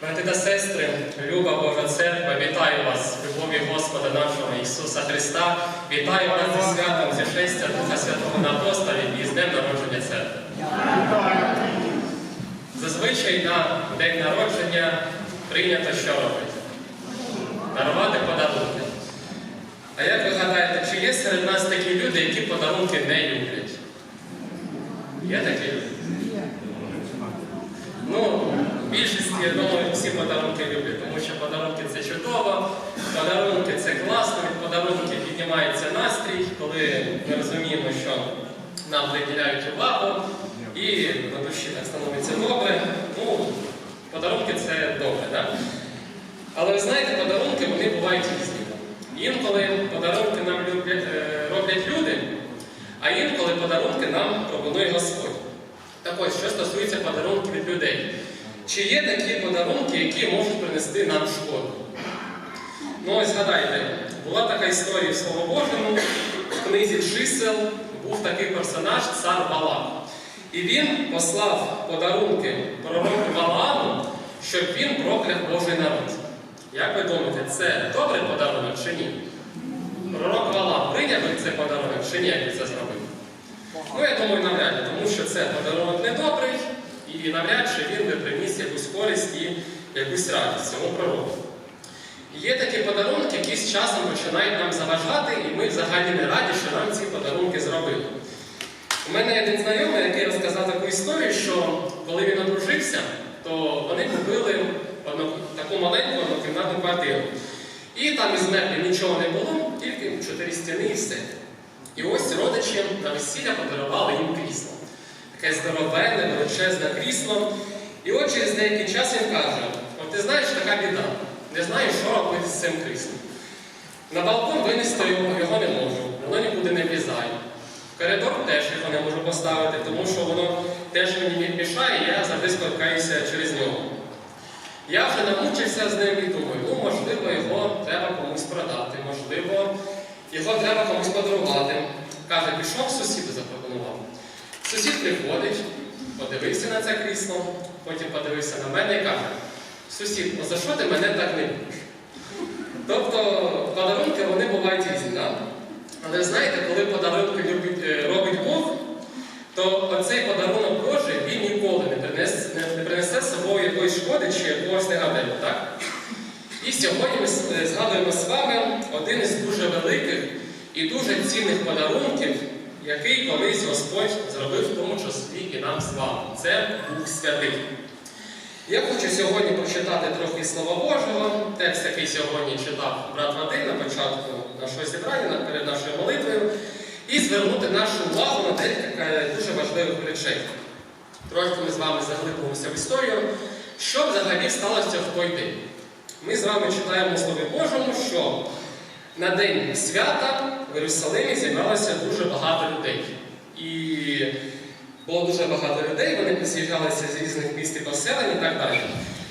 Брати та сестри, люба Божа церква, вітаю вас любові Господа нашого Ісуса Христа. Вітаю вас зі святом зішестя Духа Святого на апостолі і з Днем народження церкви. Зазвичай на день народження прийнято що робити? Дарувати подарунки. А як ви гадаєте, чи є серед нас такі люди, які подарунки не люблять? Є такі люди? Ну, більшість, я думаю, всі подарунки люблять, тому що подарунки це чудово, подарунки це класно, від подарунків піднімається настрій, коли ми розуміємо, що нам приділяють увагу і на душі так становиться добре. Ну, подарунки це добре, так? Але ви знаєте, подарунки вони бувають різні. Інколи подарунки нам е, роблять люди, а інколи подарунки нам пропонує Господь. Так ось, що стосується подарунків від людей. Чи є такі подарунки, які можуть принести нам шкоду? Ну ось згадайте, була така історія в Слово Божому, в книзі чисел був такий персонаж, цар Балам. І він послав подарунки пророку Валааму, щоб він прокляв Божий народ. Як ви думаєте, це добрий подарунок чи ні? Пророк Валаам прийняв цей подарунок чи ні, як він це зробив? Ну, я думаю, навряд тому що це подарунок недобрий, і навряд чи він би приніс якусь користь і якусь радість цьому пророку. Є такі подарунки, які з часом починають нам заважати, і ми взагалі не раді, що нам ці подарунки зробили. У мене один знайомий, який розказав таку історію, що коли він одружився, то вони купили одну, таку маленьку однокімнатну квартиру. І там із меблів нічого не було, тільки чотири стіни і все. І ось родичі на весілля подарували їм крісло. Таке здоровенне, величезне крісло. І от через деякий час він каже: от ти знаєш, така біда, не знаю, що робити з цим кріслом. На балкон винести його, не можу, воно нікуди не влізає. В коридор теж його не можу поставити, тому що воно теж мені мішає, і я завжди спускаюся через нього. Я вже намучився з ним і думаю, ну можливо, його треба комусь продати, можливо, його треба комусь подарувати. Каже, пішов сусіду запропонував. Сусід приходить, подивився на це крісло, потім подивився на мене і каже, сусід, ну за що ти мене так не любиш? Тобто подарунки вони бувають різні, да? але знаєте, коли подарунки любить, е, робить Бог, то оцей подарунок Божий він ніколи не принесе, не принесе з собою якоїсь шкоди чи якогось негативу. Так? І сьогодні ми е, згадуємо з вами один із дуже великих і дуже цінних подарунків, який колись Господь зробив в тому числі і нам з вами. Це Дух Святий. Я хочу сьогодні прочитати трохи Слова Божого, текст, який сьогодні читав брат Вадим на початку нашого зібрання, перед нашою молитвою, і звернути нашу увагу на декілька дуже важливих речей. Трошки ми з вами заглибимося в історію, що взагалі сталося в той день. Ми з вами читаємо у Слові Божому, що на день свята в Єрусалимі зібралося дуже багато людей. І було дуже багато людей, вони з'їжджалися з різних міст і поселень і так далі.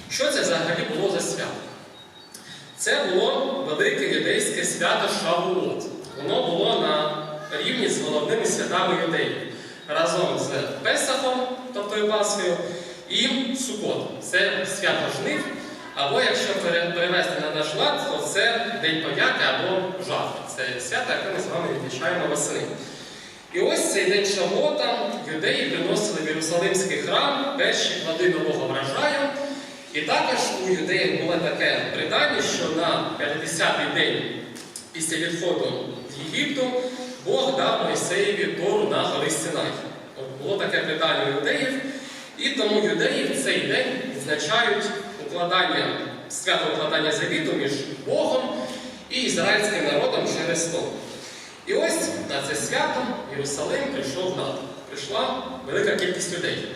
Що це взагалі було за свято? Це було велике юдейське свято Шавуот. Воно було на рівні з головними святами юдеїв. Разом з Песахом, тобто і Пасхою, і Сукотом. Це свято жнив, або якщо перевести на наш лад, то це День подяки або жатви. Це свято, яке ми з вами відмічаємо восени. І ось цей день Шавота юдеї приносили в Єрусалимський храм перші плоди нового врожаю. І також у юдеїв було таке придання, що на 50-й день після відходу з Єгипту Бог дав Мойсеєві Тору на горі Синай. От було таке придання юдеїв, і тому юдеї в цей день відзначають укладання, свято укладання завіту між Богом і ізраїльським народом через Тору. І ось на це свято Єрусалим прийшов НАТО. Прийшла велика кількість людей.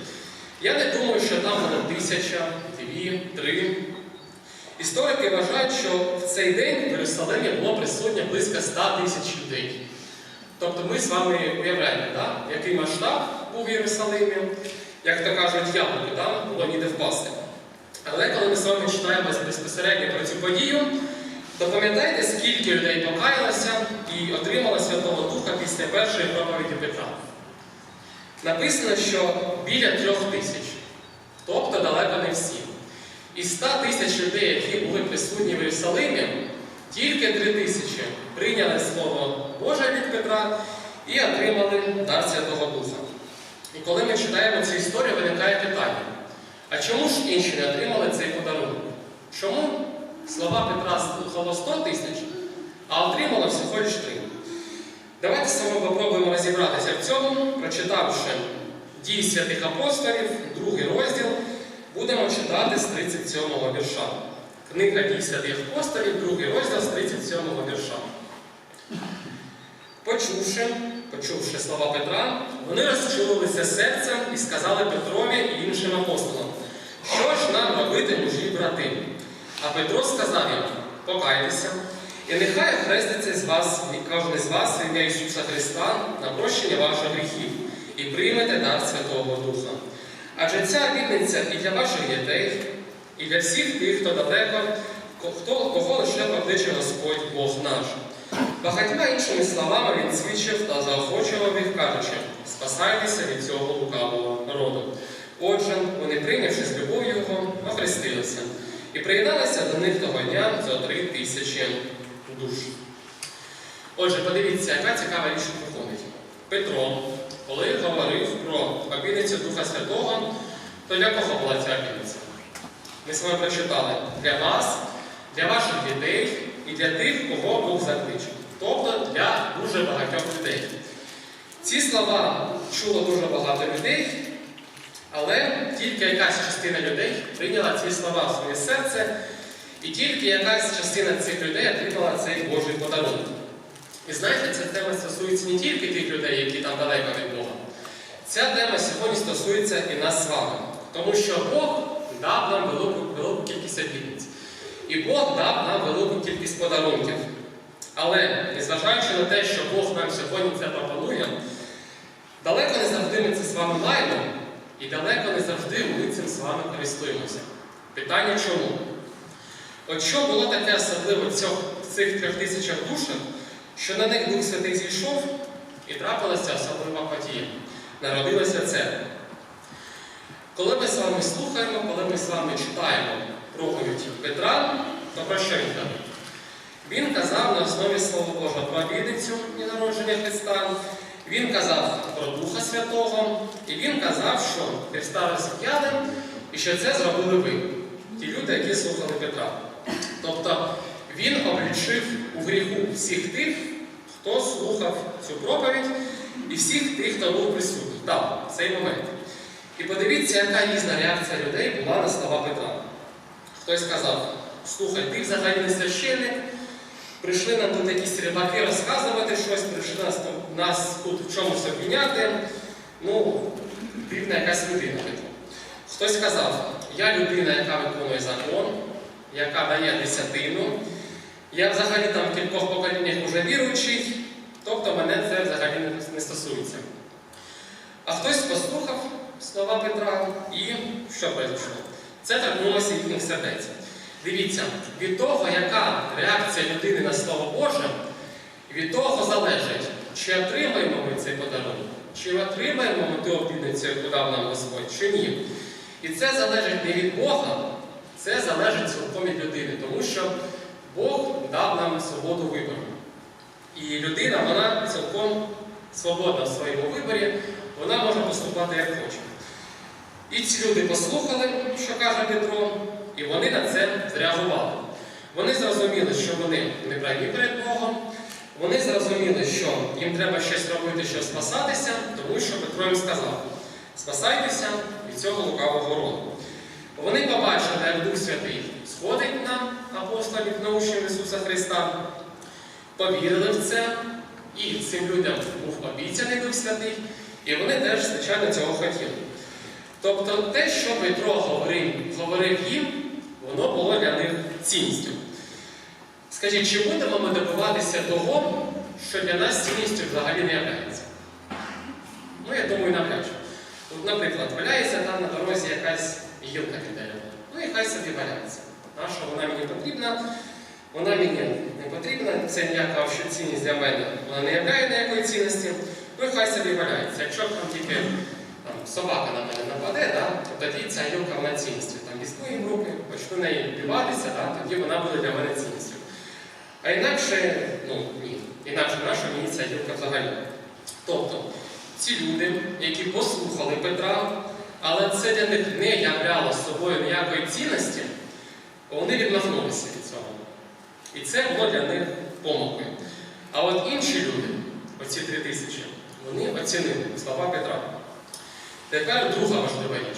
Я не думаю, що там було тисяча, дві, три. Історики вважають, що в цей день в Єрусалимі було присутнє близько 100 тисяч людей. Тобто ми з вами уявляємо, да? який масштаб був в Єрусалимі, як то кажуть, яблуко, да? було ніде впасти. Але коли ми з вами читаємо безпосередньо про цю подію, то пам'ятаєте, скільки людей покаялося і отримало Святого Духа після першої проповіді Петра? Написано, що біля трьох тисяч, тобто далеко не всі. І 100 тисяч тисяч людей, які були присутні в Єрусалимі, тільки три тисячі прийняли Слово Боже від Петра і отримали дар Святого Духа. І коли ми читаємо цю історію, виникає питання: а чому ж інші не отримали цей подарунок? Чому слова Петра слухало 100 тисяч, а отримало всього лиш три? Давайте саме попробуємо розібратися в цьому, прочитавши дії святих апостолів, другий розділ, будемо читати з 37 го вірша. Книга дій святих апостолів, другий розділ з 37 го вірша. Почувши, почувши слова Петра, вони розчулилися серцем і сказали Петрові і іншим апостолам, що ж нам робити, мужі брати? А Петро сказав їм, покайтеся, і нехай хреститься з вас, кожен з вас ім'я Ісуса Христа на прощення ваших гріхів і приймете дар Святого Духа. Адже ця обітниця і для ваших дітей, і для всіх тих, хто далеко, хто, кого лише покличе Господь Бог наш. Багатьма іншими словами він свідчив та заохочував їх, кажучи, спасайтеся від цього лукавого народу. Отже, вони, прийнявши з любов'ю його, охрестилися і приєдналися до них того дня за три тисячі душ. Отже, подивіться, яка цікава річ проходить. Петро, коли говорив про обідницю Духа Святого, то для кого була ця обідниця? Ми з вами прочитали для вас, для ваших дітей і для тих, кого Бог закличе. Тобто для дуже багатьох людей. Ці слова чуло дуже багато людей, але тільки якась частина людей прийняла ці слова в своє серце, і тільки якась частина цих людей отримала цей Божий подарунок. І знаєте, ця тема стосується не тільки тих людей, які там далеко від Бога. Ця тема сьогодні стосується і нас з вами. Тому що Бог дав нам велику, велику кількість обітниць. І Бог дав нам велику кількість подарунків. Але, незважаючи на те, що Бог нам сьогодні це пропонує, далеко не завжди ми це з вами маємо, і далеко не завжди ми цим з вами користуємося. Питання чому? От що було таке особливо в цих трьох тисячах душах, що на них Дух Святий зійшов і трапилася особлива подія. Народилася церква. Коли ми з вами слухаємо, коли ми з вами читаємо проповідь Петра, то про що він каже? Він казав на основі Слова Божого про обідницю і народження Христа, він казав про Духа Святого, і він казав, що Христа розп'яли, і що це зробили ви, ті люди, які слухали Петра. Тобто він облічив у гріху всіх тих, хто слухав цю проповідь, і всіх тих, хто був присутній. Так, в цей момент. І подивіться, яка різна реакція людей була на слова Петра. Хтось сказав, слухай, ти взагалі не священник, прийшли нам тут якісь рибаки розказувати щось, прийшли нас, нас тут в чомусь обвіняти. Ну, дивна якась людина. Хтось сказав, я людина, яка виконує закон, яка дає десятину, я взагалі там в кількох поколіннях уже віруючий, тобто мене це взагалі не стосується. А хтось послухав слова Петра і що произошло? Це торкнулося їхніх сердець. Дивіться, від того, яка реакція людини на Слово Боже, від того залежить, чи отримаємо ми цей подарунок, чи отримаємо ми ту обідницю, яку дав нам Господь, чи ні. І це залежить не від Бога, це залежить цілком від людини, тому що Бог дав нам свободу вибору. І людина, вона цілком свободна в своєму виборі, вона може поступати як хоче. І ці люди послухали, що каже Петро, і вони на це зреагували. Вони зрозуміли, що вони не праві перед Богом, вони зрозуміли, що їм треба щось робити, щоб спасатися, тому що Петро їм сказав: спасайтеся від цього лукавого роду. Вони побачили, як Дух Святий сходить на апостолів на учнів Ісуса Христа, повірили в це, і цим людям був обіцяний Дух Святий, і вони теж, звичайно, цього хотіли. Тобто те, що Петро говорив, говорив їм, воно було для них цінністю. Скажіть, чи будемо ми добиватися того, що для нас цінністю взагалі не являється? Ну, я думаю, навряд чи. Наприклад, валяється там на дорозі якась гілка від. Ну і хай собі валяється. Наша вона мені потрібна, вона мені не потрібна, це ніяка цінність для мене. Вона не являє ніякої цінності, ну і хай собі валяється. Якщо там тільки там, собака на мене нападе, да, то тоді ця гілка вона цінності. Там їм руки, почну неї вбиватися, да, тоді вона буде для мене цінністю. А інакше, ну ні, інакше наша ця взагалі. Тобто, ці люди, які послухали Петра, але це для них не являло собою ніякої цінності, вони відмахнулися від цього. І це було для них помилкою. А от інші люди, оці три тисячі, вони оцінили слова Петра. Тепер друга важлива річ.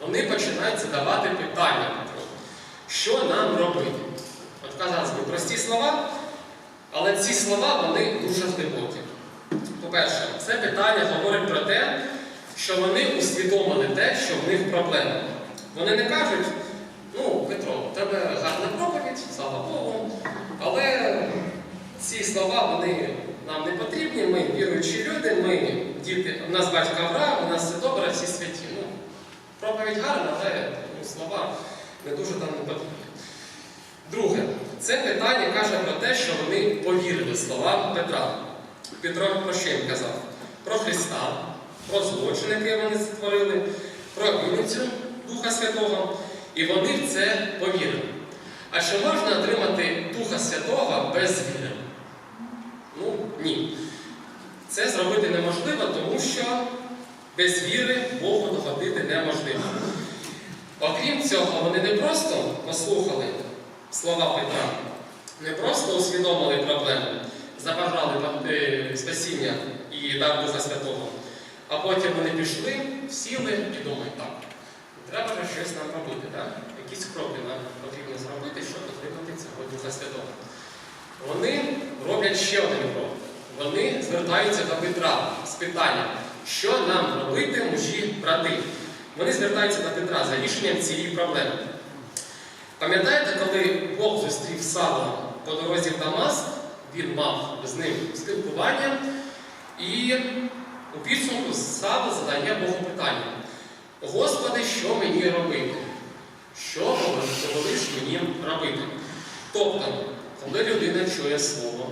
Вони починають задавати питання Петру. Що нам робити? Казалось прості слова, але ці слова вони дуже глибокі. По-перше, це питання говорить про те, що вони усвідомили те, що в них проблема. Вони не кажуть, ну, Петро, у тебе гарна проповідь, слава Богу, але ці слова вони нам не потрібні, ми віруючі люди, ми діти, у нас батько Авраам, у нас все добре, всі святі. Ну, проповідь гарна, але ну, слова не дуже там не потрібні. Друге, це питання каже про те, що вони повірили словам Петра. Петро про що їм казав? Про Христа, про злочин, який вони створили, про вінницю Духа Святого, і вони в це повірили. А чи можна отримати Духа Святого без віри? Ну, ні. Це зробити неможливо, тому що без віри Богу доходити неможливо. Окрім цього, вони не просто послухали слова Петра, не просто усвідомили проблему, забажали е, спасіння і дар Духа Святого, а потім вони пішли, сіли і думають, так, треба ж щось нам робити, так? якісь кроки нам потрібно зробити, щоб отримати цього Духа Святого. Вони роблять ще один крок. Вони звертаються до Петра з питанням, що нам робити, мужі, брати. Вони звертаються до Петра за рішенням цієї проблеми. Пам'ятаєте, коли Бог зустрів Савла по дорозі в Дамаск, він мав з ним спілкування, і у підсумку Савл задає Богу питання: Господи, що мені робити? Що повелиш мені робити? Тобто, коли людина чує Слово,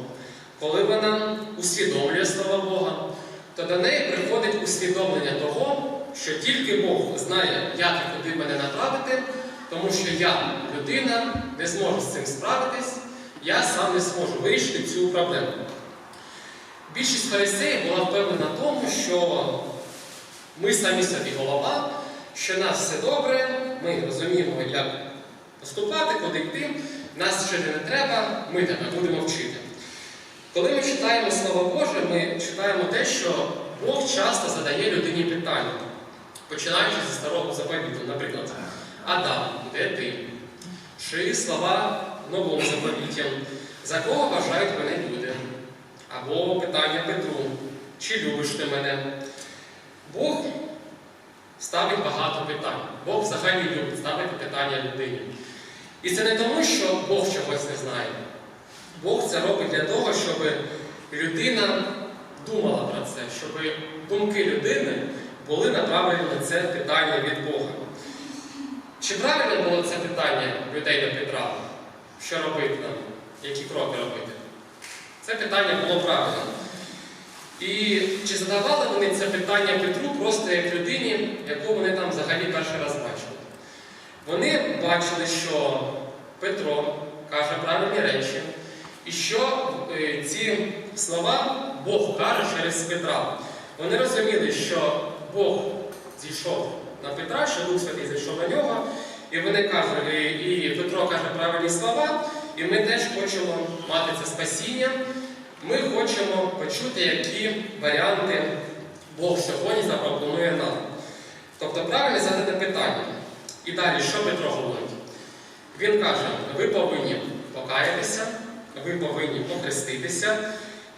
коли вона усвідомлює слова Бога, то до неї приходить усвідомлення того, що тільки Бог знає, як і куди мене направити, тому що я, людина, не зможу з цим справитись, я сам не зможу вирішити цю проблему. Більшість фарисеїв була впевнена в тому, що ми самі собі голова, що нас все добре, ми розуміємо, як поступати, куди йти, нас вчити не треба, ми тебе будемо вчити. Коли ми читаємо Слово Боже, ми читаємо те, що Бог часто задає людині питання, починаючи зі старого заповіту, наприклад, Адам, де ти? Чи слова в новому заповіті, за кого вважають мене люди? Або питання Петру, чи любиш ти мене? Бог ставить багато питань. Бог взагалі любить ставити питання людині. І це не тому, що Бог чогось не знає. Бог це робить для того, щоб людина думала про це, щоб думки людини були направлені на це питання від Бога. Чи правильно було це питання людей до Петра? Що робити нам? Які кроки робити? Це питання було правильно. І чи задавали вони це питання Петру просто як людині, яку вони там взагалі перший раз бачили? Вони бачили, що Петро каже правильні речі, і що е, ці слова Бог каже через Петра. Вони розуміли, що Бог зійшов на Петра, що Дух Святий зійшов на нього, і вони кажуть, і, Петро каже правильні слова, і ми теж хочемо мати це спасіння. Ми хочемо почути, які варіанти Бог сьогодні запропонує нам. Тобто правильно задати питання. І далі, що Петро говорить? Він каже, ви повинні покаятися, ви повинні похреститися,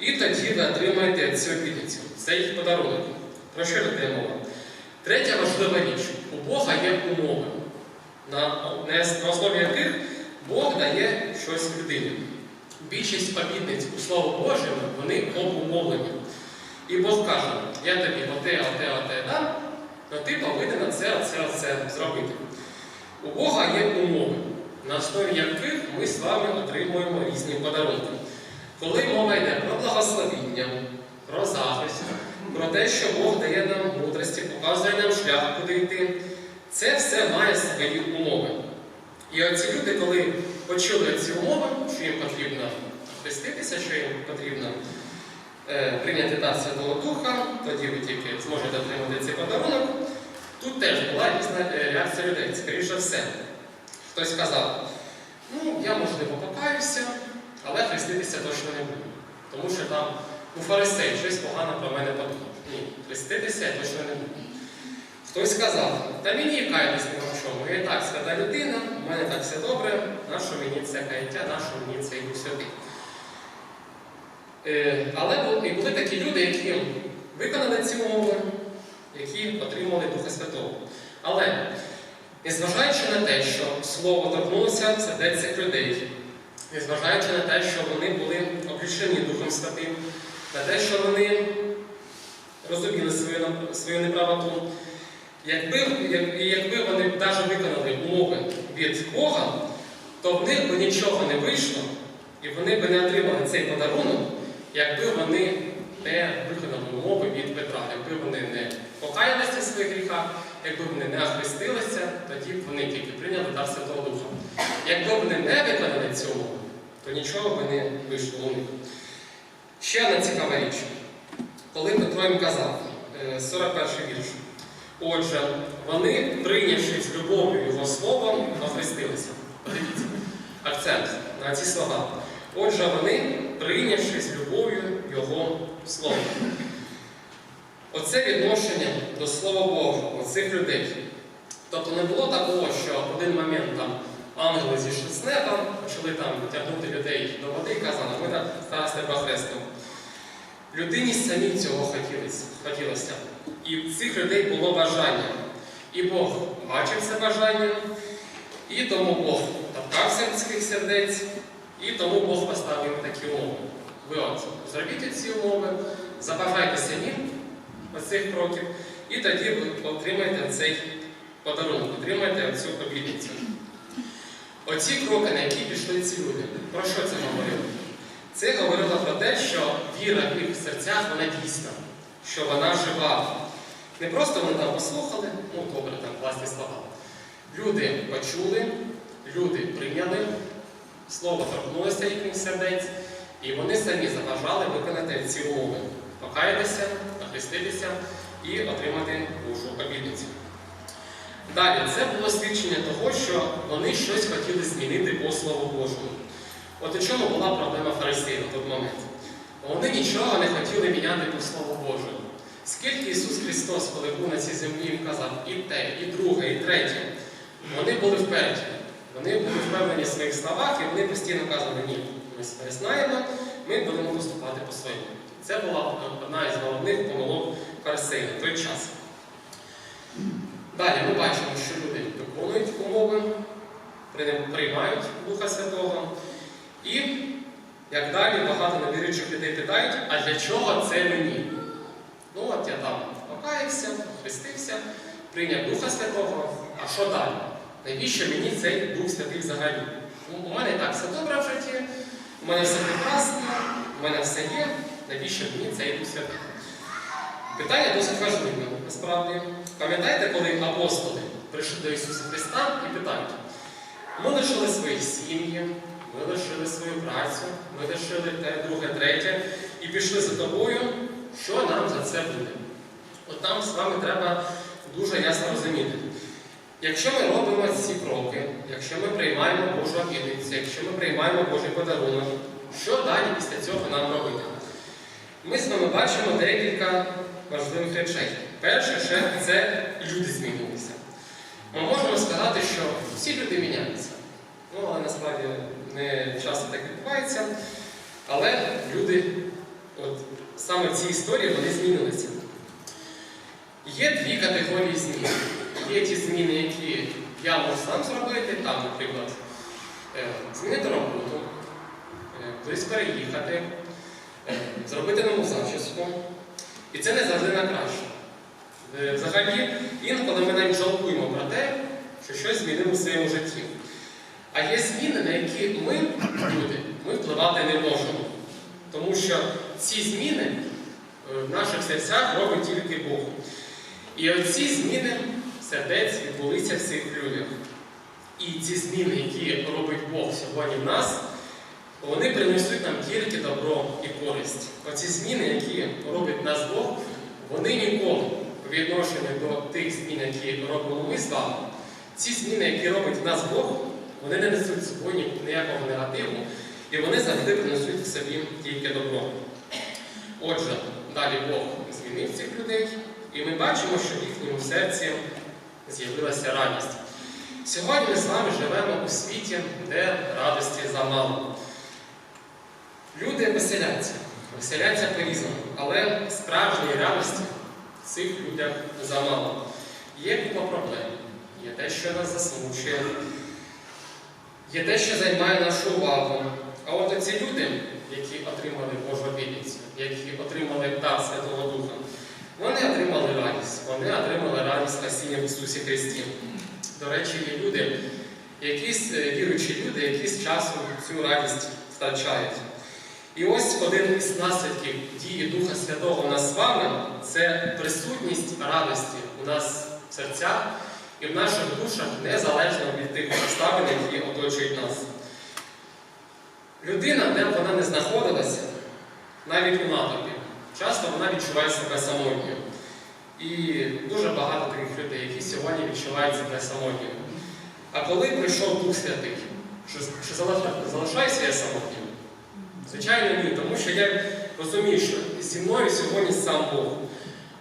і тоді ви отримаєте цю обітницю. Це їх подарунок. Про що йде мова? Третя важлива річ. У Бога є умови, на, основі яких Бог дає щось людині. Більшість обітниць у Слово Боже, вони обумовлені. І Бог каже, я тобі оте, оте, оте дам, але ти повинен оце, оце, оце зробити. У Бога є умови, на основі яких ми з вами отримуємо різні подарунки. Коли мова йде про благословіння, про захист, про те, що Бог дає нам мудрості, показує нам шлях, куди йти, це все має свої умови. І оці люди, коли почули ці умови, що їм потрібно хреститися, що їм потрібно е, прийняти дар Святого Духа, тоді ви тільки зможете отримати цей подарунок. Тут теж була різна е, реакція людей, скоріше все. Хтось сказав, ну, я можливо покаюся, але хреститися точно не буду. Тому що там у фарисей щось погано про мене подумав. Ні, хреститися я точно не буду. Хтось сказав, та мені каятись не в чому. Я і так свята людина, у мене так все добре, нащо мені це каяття, нащо мені цей Дух Святий. Е, але і були такі люди, які виконали ці умови, які отримали Духа Святого. Але, незважаючи на те, що Слово торкнулося сердець цих людей, незважаючи на те, що вони були облічені Духом Святим, на те, що вони розуміли свою, свою неправоту, якби, як- якби вони навіть виконали умови від Бога, то в них би нічого не вийшло, і вони б не отримали цей подарунок, якби вони не виконали умови від Петра, якби вони не покаялися в своїх гріхах, якби вони не охрестилися, тоді б вони тільки прийняли дар Святого Духа. Якби вони не виконали цю умову, то нічого б не вийшло у них. Ще одна цікава річ. Коли Петро їм казав, е, 41 вірш. Отже, вони, прийнявши з любов'ю його словом, охрестилися. Подивіться, акцент на ці слова. Отже, вони, прийнявши з любов'ю його словом. Оце відношення до Слова Бога, оцих людей. Тобто не було такого, що в один момент там ангели зійшли з неба, почали там тягнути людей до води і казали, ми зараз тебе хрестимо. Людині самі цього хотілося, хотілося. І в цих людей було бажання. І Бог бачив це бажання, і тому Бог торкався людських сердець, і тому Бог поставив такі умови. Ви от зробіть ці умови, забажайте самі оцих кроків, і тоді ви отримаєте цей подарунок, отримаєте цю обітницю. Оці кроки, на які пішли ці люди, про що це говорило? Це говорило про те, що віра в їх серцях вона дійсна, що вона жива. Не просто вони там послухали, ну добре, там класні слова. Люди почули, люди прийняли, слово торкнулося їхніх сердець, і вони самі забажали виконати ці умови, покаятися, охреститися і отримати Божу обітницю. Далі, це було свідчення того, що вони щось хотіли змінити по Слову Божому. От у чому була проблема фарисеїв на той момент? Вони нічого не хотіли міняти по Слову Божому. Скільки Ісус Христос, коли був на цій землі, їм казав і те, і друге, і третє, вони були вперті. Вони були впевнені в своїх словах, і вони постійно казали, ні, ми себе знаємо, ми будемо поступати по-своєму. Це була одна із головних помилок фарисеїв на той час. Далі ми бачимо, що люди виконують умови, приймають Духа Святого. І, як далі, багато невіруючих людей питають, а для чого це мені? Ну от я там покаявся, хрестився, прийняв Духа Святого, а що далі? Навіщо мені цей Дух Святий взагалі? Ну, у мене і так все добре в житті, у мене все прекрасно, у мене все є, навіщо мені цей Дух Святий? Питання досить важливе, насправді. Пам'ятаєте, коли апостоли прийшли до Ісуса Христа і питають, ми лишили свої сім'ї, ми лишили свою працю, ми лишили те, друге, третє, і пішли за тобою, що нам за це буде? От нам з вами треба дуже ясно розуміти. Якщо ми робимо ці кроки, якщо ми приймаємо Божу обітницю, якщо ми приймаємо Божий подарунок, що далі після цього нам робити? Ми з вами бачимо декілька важливих речей. Перше, ще це люди змінилися. Ми можемо сказати, що всі люди міняються. Ну, але насправді не часто так відбувається. Але люди, от саме в цій історії, вони змінилися. Є дві категорії змін. Є ті зміни, які я можу сам зробити, там, наприклад, е, змінити роботу, е, кудись переїхати, е, зробити нову зачіску. І це не завжди на краще. Взагалі, інколи ми навіть жалкуємо про те, що щось змінили в своєму житті. А є зміни, на які ми, люди, ми впливати не можемо. Тому що ці зміни е, в наших серцях робить тільки Бог. І оці зміни сердець відбулися в цих людях. І ці зміни, які робить Бог сьогодні в нас, вони принесуть нам тільки добро і користь. Оці зміни, які робить нас Бог, вони ніколи по відношенню до тих змін, які робимо ми з вами, ці зміни, які робить в нас Бог, вони не несуть собою ніякого негативу, і вони завжди принесуть в собі тільки добро. Отже, далі Бог змінив цих людей, і ми бачимо, що в їхньому серці з'явилася радість. Сьогодні ми з вами живемо у світі, де радості замало. Люди веселяться, веселяться по-різному, але справжньої радості в цих людях замало. Є купа проблем, є те, що нас засмучує, є те, що займає нашу увагу. А от оці люди, які отримали Божу обітницю, які отримали дар Святого Духа, вони отримали радість, вони отримали радість спасіння в Ісусі Христі. До речі, є люди, якісь е, віруючі люди, які з часом цю радість втрачають. І ось один із наслідків дії Духа Святого у нас з вами це присутність радості у нас в серцях і в наших душах, незалежно від тих обставин, які оточують нас. Людина, де б вона не знаходилася, навіть у натовпі, часто вона відчуває себе самотньою. І дуже багато таких людей, які сьогодні відчувають себе самотніми. А коли прийшов Дух Святий, що, залишаюся я самотнім? Звичайно, ні, тому що я розумію, що зі мною сьогодні сам Бог.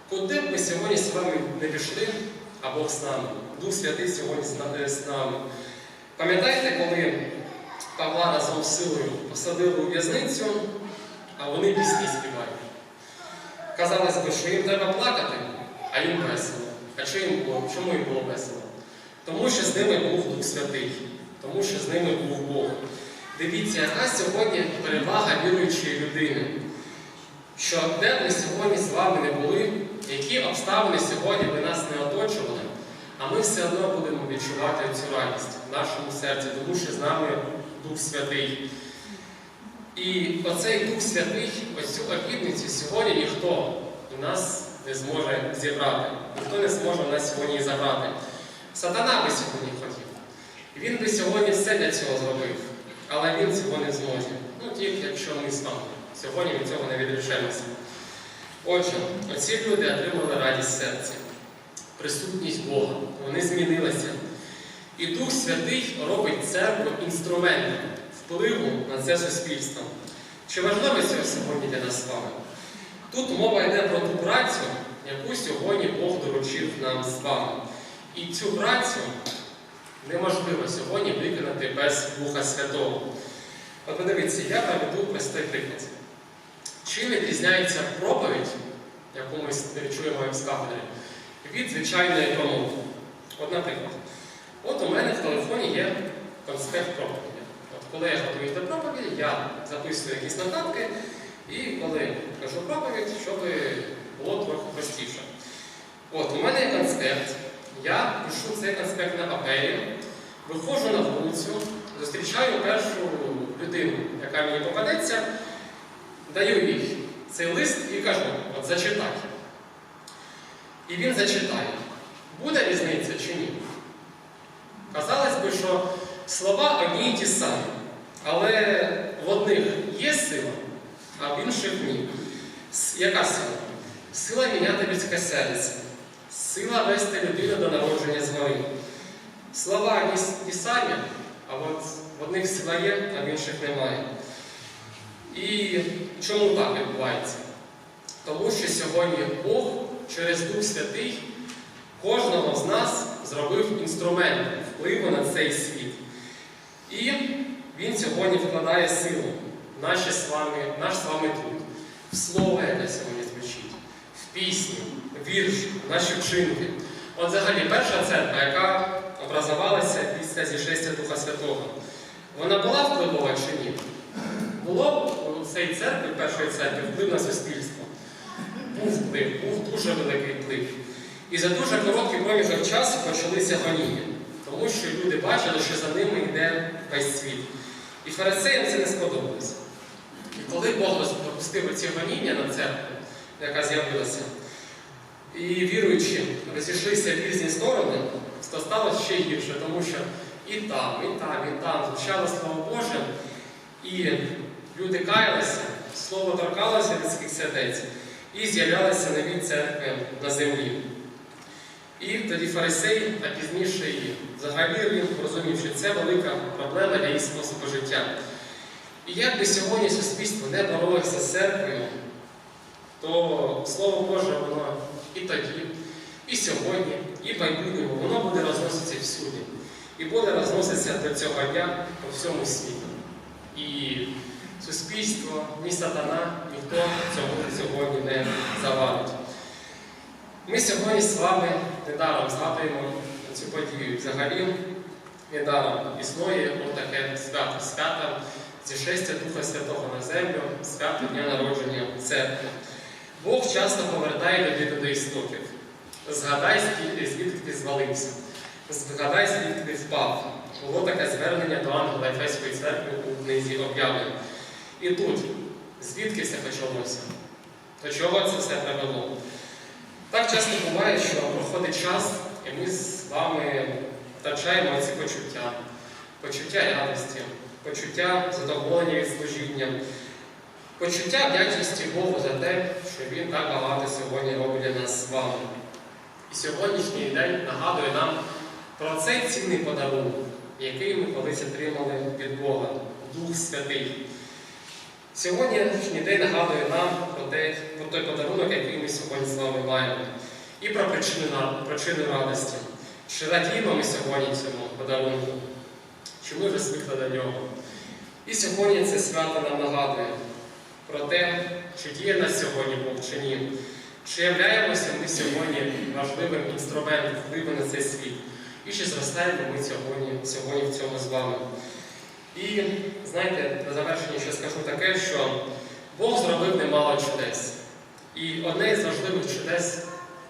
Куди б ми сьогодні з вами не пішли, а Бог з нами. Дух Святий сьогодні з нами. Пам'ятаєте, коли Павла разом з силою посадили у в'язницю, а вони пісні співають? Казалось би, що їм треба плакати, а їм весело. А що їм було? Чому їм було весело? Тому що з ними був Дух Святий, тому що з ними був Бог. Дивіться, яка сьогодні перевага віруючої людини. Що де ми сьогодні з вами не були, які обставини сьогодні би нас не оточували, а ми все одно будемо відчувати цю радість в нашому серці, тому що з нами Дух Святий. І оцей Дух Святий, ось цю обітницю сьогодні ніхто у нас не зможе зібрати. Ніхто не зможе нас сьогодні забрати. Сатана би сьогодні хотів. Він би сьогодні все для цього зробив, але він цього не зможе. Ну, тільки якщо ми з вами сьогодні від цього не відречемося. Отже, оці люди отримали радість серця, присутність Бога. Вони змінилися. І Дух Святий робить церкву інструментом впливу на це суспільство. Чи важливо це сьогодні для нас з вами? Тут мова йде про ту працю, яку сьогодні Бог доручив нам з вами. І цю працю неможливо сьогодні виконати без Духа Святого. От подивіться, я приведу простий приклад. Чим відрізняється проповідь, яку ми чуємо з кафедри, від звичайної промови? От, наприклад, от у мене в телефоні є конспект проповіді. От коли я готуюсь до проповіді, я записую якісь нотатки, і коли кажу проповідь, щоб було трохи простіше. От, у мене є конспект, я пишу цей конспект на папері, виходжу на вулицю, зустрічаю першу людину, яка мені попадеться, даю їй цей лист і кажу, от зачитай. І він зачитає. Буде різниця чи ні? Казалось би, що слова одні й ті самі, але в одних є сила, а в інших ні. Яка сила? Сила міняти людське серце, сила вести людину до народження згори. Слова ті самі, а от в одних сила є, а в інших немає. І чому так відбувається? Тому що сьогодні Бог через Дух Святий кожного з нас зробив інструмент впливу на цей світ. І він сьогодні вкладає силу в наші вами, наш з вами труд, в слово, яке сьогодні звучить, в пісню, в вірші, в наші вчинки. От взагалі перша церква, яка образувалася після зішестя Духа Святого, вона була впливова чи ні? Було у цій церкві, першої церкви, вплив на суспільство. Був вплив, був дуже великий вплив. І за дуже короткий проміжок часу почалися гоніння, тому що люди бачили, що за ними йде весь світ. І фарисеям це не сподобалося. І коли Бог допустив ці гоніння на церкву, яка з'явилася, і віруючі розійшлися в різні сторони, то стало ще гірше, тому що І там, і там, і там звучало Слово Боже, і люди каялися, слово торкалося людських сердець, і з'являлися нові церкви на землі. І тоді фарисей, а пізніше і взагалі він розумів, що це велика проблема для їх способу життя. І як би сьогодні суспільство не боролося з церквою, то Слово Боже, воно і тоді, і сьогодні, і в майбутньому, воно буде розноситися всюди. І буде розноситися до цього дня по всьому світу. І суспільство, ні сатана, ніхто цього сьогодні не завадить. Ми сьогодні з вами недаром згадуємо цю подію. Взагалі, недаром існує отаке свято, свято зішестя Духа Святого на землю, свято Дня народження церкви. Бог часто повертає людину до істоків. Згадай, звідки ти звалився. Згадай, звідки ти впав. Було таке звернення до ангела Ефеської церкви у книзі об'явлення. І тут, звідки все почалося? До чого це все привело? Так часто буває, що проходить час, і ми з вами втрачаємо ці почуття, почуття радості, почуття задоволення від служіння, почуття вдячності Богу за те, що Він так багато сьогодні робить для нас з вами. І сьогоднішній день нагадує нам про цей цінний подарунок, який ми колись отримали від Бога, Дух Святий. Сьогоднішній день нагадує нам про, те, про той подарунок, який ми сьогодні з вами маємо, і про причину, причину радості. Чи радіємо ми сьогодні цьому подарунку? Чи ми вже звикли до нього? І сьогодні це свято нам нагадує про те, чи діє нас сьогодні Бог чи ні. Чи являємося ми сьогодні важливим інструментом впливу на цей світ? І чи зростаємо ми сьогодні, сьогодні в цьому з вами? І знаєте, на завершення ще скажу таке, що Бог зробив немало чудес. І одне із важливих чудес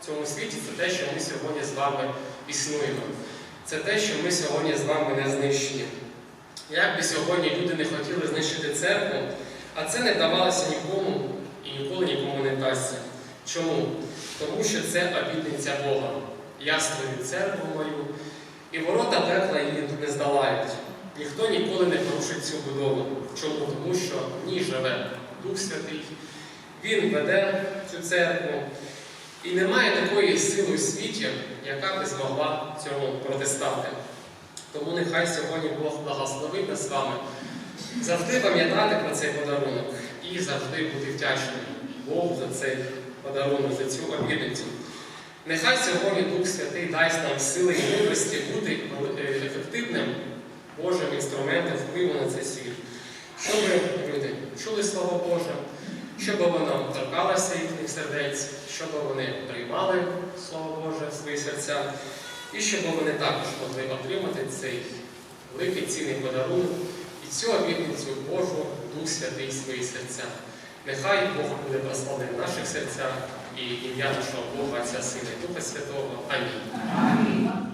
в цьому світі це те, що ми сьогодні з вами існуємо. Це те, що ми сьогодні з вами не знищені. Як би сьогодні люди не хотіли знищити церкву, а це не вдавалося нікому і ніколи нікому не вдасться. Чому? Тому що це обітниця Бога. Я створю церкву мою, і ворота пекла її не здолають. Ніхто ніколи не порушить цю будову. Чому? Тому що в ній живе Дух Святий, Він веде цю церкву. І немає такої сили у світі, яка б змогла цьому протистати. Тому нехай сьогодні Бог благословить нас з вами завжди пам'ятати про цей подарунок і завжди бути вдячним Богу за цей подарунок, за цю обідницю. Нехай сьогодні Дух Святий дасть нам сили і мудрості бути е, ефективним Божим інструментом впливу на цей світ. Щоб люди чули Слово Боже, щоб воно торкалося їхніх сердець, щоб вони приймали Слово Боже в свої серця, і щоб вони також могли отримати цей великий цінний подарунок і цю обітницю Божу Дух Святий в свої серця. Нехай Бог буде прославлений в наших серцях і ім'я нашого Бога, Отця Сина Духа Святого. Амінь.